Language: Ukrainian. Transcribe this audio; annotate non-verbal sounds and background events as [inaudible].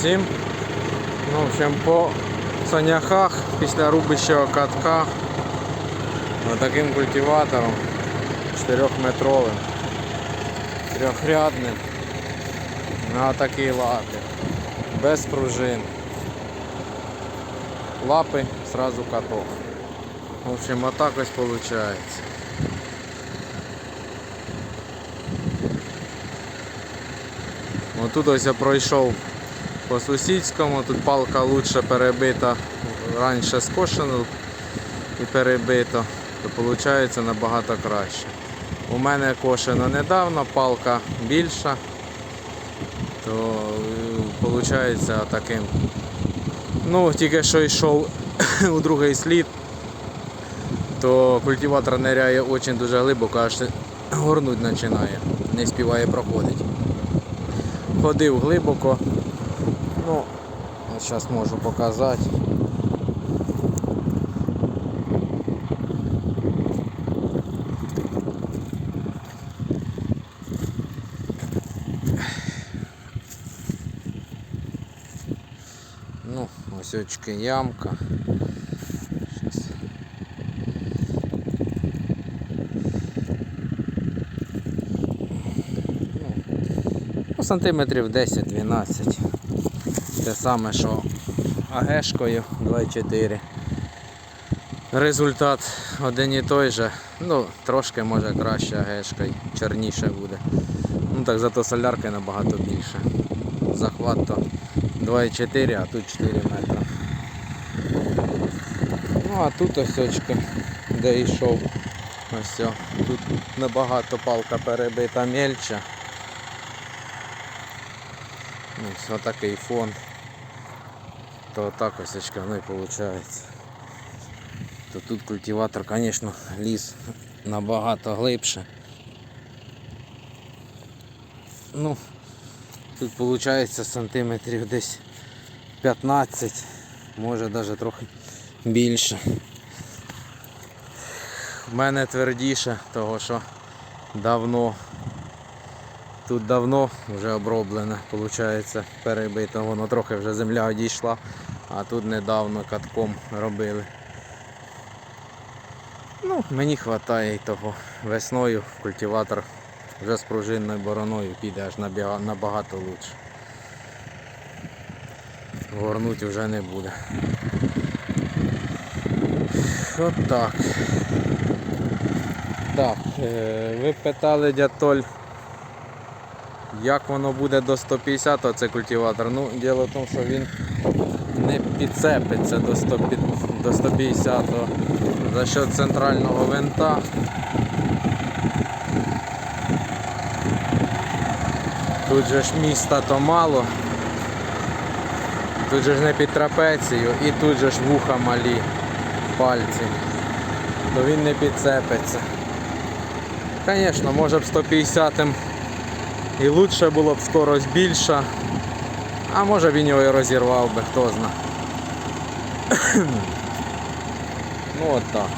всім. Ну, в общем, по саняхах після рубищого катка таким культиватором 4-метровим, трьохрядним на такий лапі, без пружин. Лапи сразу каток. В общем, отак ось виходить. Отут ось я пройшов по сусідському, тут палка лучше перебита, раніше скошено і перебито, то виходить набагато краще. У мене кошено недавно, палка більша, то виходить таким. Ну, тільки що йшов [coughs] у другий слід, то культиватор ниряє дуже дуже глибоко, аж горнуть починає, не співає проходити. Ходив глибоко, ну, зараз можу показати. Ну, ось ямка. Щас. Ну, сантиметрів 10-12. Те саме, що агешкою 2,4. Результат один і той же. Ну, трошки може краще агешкою, чорніше буде. Ну так зато солярки набагато більше. Захват то 2,4, а тут 4 метри. Ну а тут ось очки, де йшов. Ось. Тут набагато палка перебита мельче. Ось отакий фон. То так ось очка воно і виходить. То тут культиватор, звісно, ліз набагато глибше. Ну, тут виходить сантиметрів десь 15, може навіть трохи більше. В мене твердіше, того що давно тут давно вже оброблене, виходить, перебито, воно трохи вже земля одійшла, а тут недавно катком робили. Ну, мені вистачає того. Весною культиватор вже з пружинною бороною піде аж набагато краще. Горнуть вже не буде. От так. Так, е, ви питали дятоль, як воно буде до 150 цей культиватор. Ну, діло в тому, що він не підцепиться до 100, до 150 за счет центрального винта. Тут же ж міста то мало. Тут же ж не під трапецію і тут же ж вуха малі пальці. То він не підцепиться. Звісно, може б 150 і лучше було б скорость більша. А може він його і розірвав би, хто зна. [coughs] ну от так.